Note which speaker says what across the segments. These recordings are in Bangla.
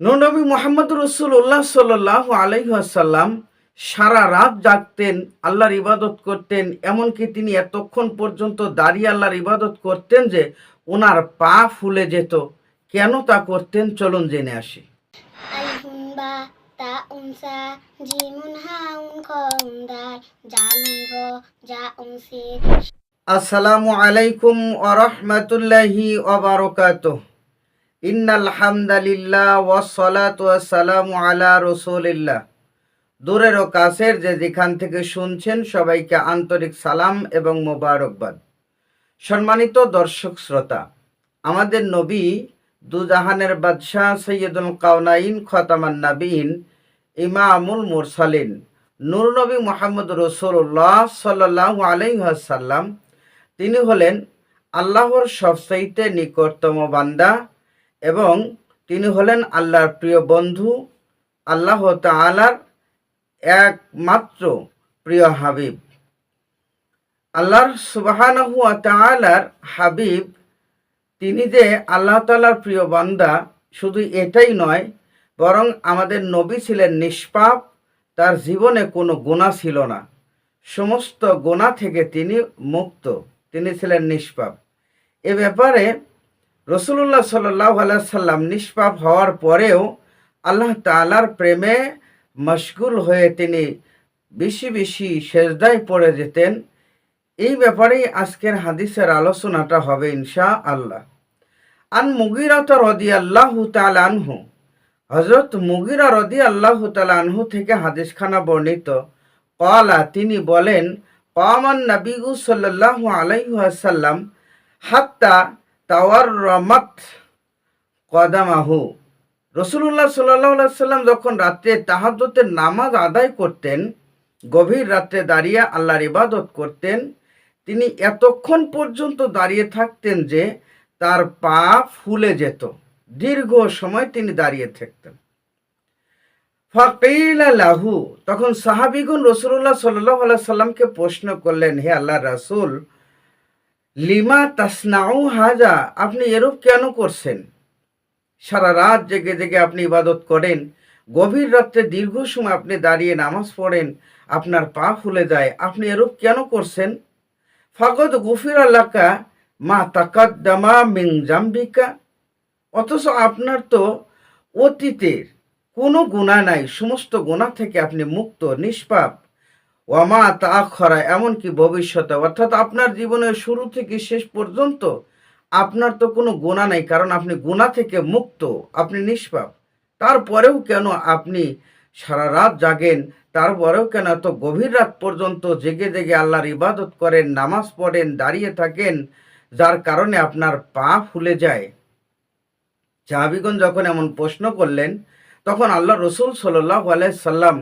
Speaker 1: নবী মোহাম্মদ রসুল্লাহ সাল্লাহ আলহাসাল্লাম সারা রাত জাগতেন আল্লাহর ইবাদত করতেন এমনকি তিনি এতক্ষণ পর্যন্ত দাঁড়িয়ে আল্লাহর ইবাদত করতেন যে ওনার পা ফুলে যেত। কেন তা করতেন? চলুন জেনে আসি। আসসালামু আলাইকুম ওরহমতুল্লাহি ওবারকাত ইন্নাল হামদালিল্লাহ ওয়াসসালাতু ওয়াসসালামু আলা রাসূলিল্লাহ। দূরের ও কাছের যে যেখান থেকে শুনছেন সবাইকে আন্তরিক সালাম এবং মোবারকবাদ। সম্মানিত দর্শক শ্রোতা, আমাদের নবী দুজাহানের বাদশাহ সৈয়দুল কাউনাইন খতামান নাবিন ইমামুল মুরসালিন নূর নবী মোহাম্মদ রসুল্লাহ সাল্লাহ আলাইসাল্লাম তিনি হলেন আল্লাহর সবচাইতে নিকটতম বান্দা এবং তিনি হলেন আল্লাহর প্রিয় বন্ধু, আল্লাহ তালার একমাত্র প্রিয় হাবিব। আল্লাহর সুবাহানহু তালার হাবিব, তিনি যে আল্লাহ তালার প্রিয় বান্দা, শুধু এটাই নয়, বরং আমাদের নবী ছিলেন নিষ্পাপ, তার জীবনে কোনো গোনা ছিল না। সমস্ত গোনা থেকে তিনি মুক্ত, তিনি ছিলেন নিষ্পাপ। এ ব্যাপারে রসুল্লাহ সাল্লাহ সাল্লাম নিষ্পাপ হওয়ার পরেও আল্লাহ তালার প্রেমে মশগুল হয়ে তিনি বেশি বেশি সেজদায় পড়ে যেতেন। এই ব্যাপারেই আজকের হাদিসের আলোচনাটা হবে ইনশা আল্লাহ আন মুগিরাত রদি আল্লাহ আনহু। হজরত মুগিরা রদি আল্লাহ আনহু থেকে হাদিসখানা বর্ণিত। কলা তিনি বলেন কমান নবিগু সাল্লাহ আলাইসাল্লাম হাত্তা তাওয়ার রমত কদামাহু রসুল্লাহ সাল্লাহ সাল্লাম যখন রাত্রে তাহাদতের নামাজ আদায় করতেন, গভীর রাত্রে দাঁড়িয়ে আল্লাহর ইবাদত করতেন, তিনি এতক্ষণ পর্যন্ত দাঁড়িয়ে থাকতেন যে তার পা ফুলে যেত। দীর্ঘ সময় তিনি দাঁড়িয়ে থাকতেন। ফাকিলা লাহু, তখন সাহাবিগুন রসুল্লাহ সাল্লাহ সাল্লামকে প্রশ্ন করলেন, হে আল্লাহ রাসুল লিমা তাসনাউ হাজা, আপনি এরূপ কেন করছেন? সারা রাত জেগে জেগে আপনি ইবাদত করেন, গভীর রাত্রে দীর্ঘ সময় আপনি দাঁড়িয়ে নামাজ পড়েন, আপনার পা ফুলে যায়, আপনি এরূপ কেন করছেন? ফাগত গফির আল্লাকা মা তাকাদ্দামা মিং জাম্বিকা, অথচ আপনার তো অতীতের কোনো গুণা নাই, সমস্ত গুণা থেকে আপনি মুক্ত, নিষ্পাপ। ওয়ামা তা খরা এমনকি ভবিষ্যতে, অর্থাৎ আপনার জীবনের শুরু থেকে শেষ পর্যন্ত আপনার তো কোনো গুণা নাই, কারণ আপনি গুণা থেকে মুক্ত, আপনি নিষ্পাপ। তারপরেও কেন আপনি সারা রাত জাগেন? তারপরেও কেন এত গভীর রাত পর্যন্ত জেগে জেগে আল্লাহর ইবাদত করেন, নামাজ পড়েন, দাঁড়িয়ে থাকেন, যার কারণে আপনার পা ফুলে যায়? সাহাবিগণ যখন এমন প্রশ্ন করলেন, তখন আল্লাহ রসুল সাল্লাহ সাল্লাম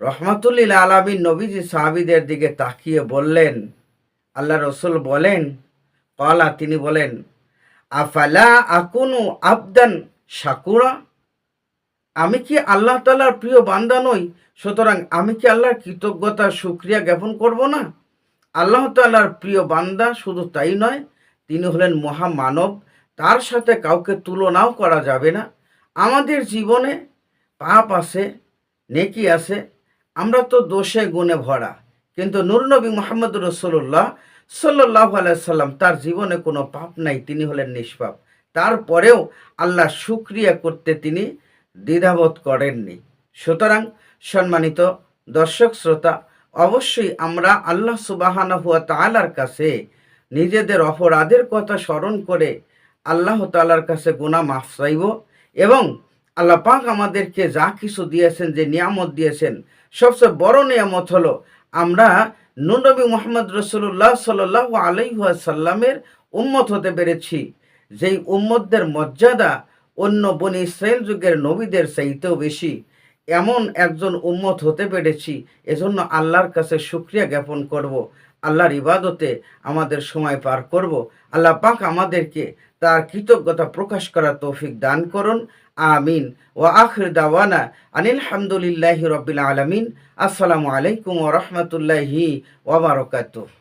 Speaker 1: রহমাতুল্লিল আলমী নবীজি সাহাবিদের দিকে তাকিয়ে বললেন, আল্লাহ রসুল বলেন কলা তিনি বলেন, আফালা আকুনু আবদান শাকুরা? আমি কি আল্লাহ তালার প্রিয় বান্দা নই, সুতরাং আমি কি আল্লাহর কৃতজ্ঞতা সুক্রিয়া জ্ঞাপন করব না? আল্লাহ তালার প্রিয় বান্দা শুধু তাই নয়, তিনি হলেন মহামানব, তার সাথে কাউকে তুলনাও করা যাবে না। আমাদের জীবনে পাপ আছে, নেকি আছে আমরা তো দোষে গুণে ভরা। কিন্তু নুরনবী মোহাম্মদ রসুল্লাহ সাল্লাহ আলাইসাল্লাম তার জীবনে কোনো পাপ নাই, তিনি হলেন নিষ্পাপ। তারপরেও আল্লাহ সুক্রিয়া করতে তিনি দ্বিধাবোধ করেননি। সুতরাং সম্মানিত দর্শক শ্রোতা, অবশ্যই আমরা আল্লাহ সুবাহানা হুয়া তালার কাছে নিজেদের অপরাধের কথা স্মরণ করে আল্লাহ তালার কাছে গুণা মাফ চাইব এবং আল্লাহ পাক আমাদেরকে যা কিছু দিয়েছেন, যে নিয়ামত দিয়েছেন, সবচেয়ে বড় নিয়ামত হলো আমরা নুনবী মোহাম্মদ রসুল্লাহ সাল্লাহ আলাইসাল্লামের উম্মত হতে পেরেছি। যেই উম্মতদের মর্যাদা অন্য বনি ইসরায়েল যুগের নবীদের চাইতেও বেশি। এমন একজন উম্মত হতে পেরেছি, এজন্য আল্লাহর কাছে সুক্রিয়া জ্ঞাপন করব। আল্লাহর ইবাদতে আমাদের সময় পার করব। আল্লাহ পাক আমাদেরকে তার কৃতজ্ঞতা প্রকাশ করার তৌফিক দান করুন। আমিন। ও আখির দাওয়ানা আনিল হামদুলিল্লাহি রবিল আলমিন। আসসালামু আলাইকুম ও রহমতুল্লাহি ওবরকাতুহ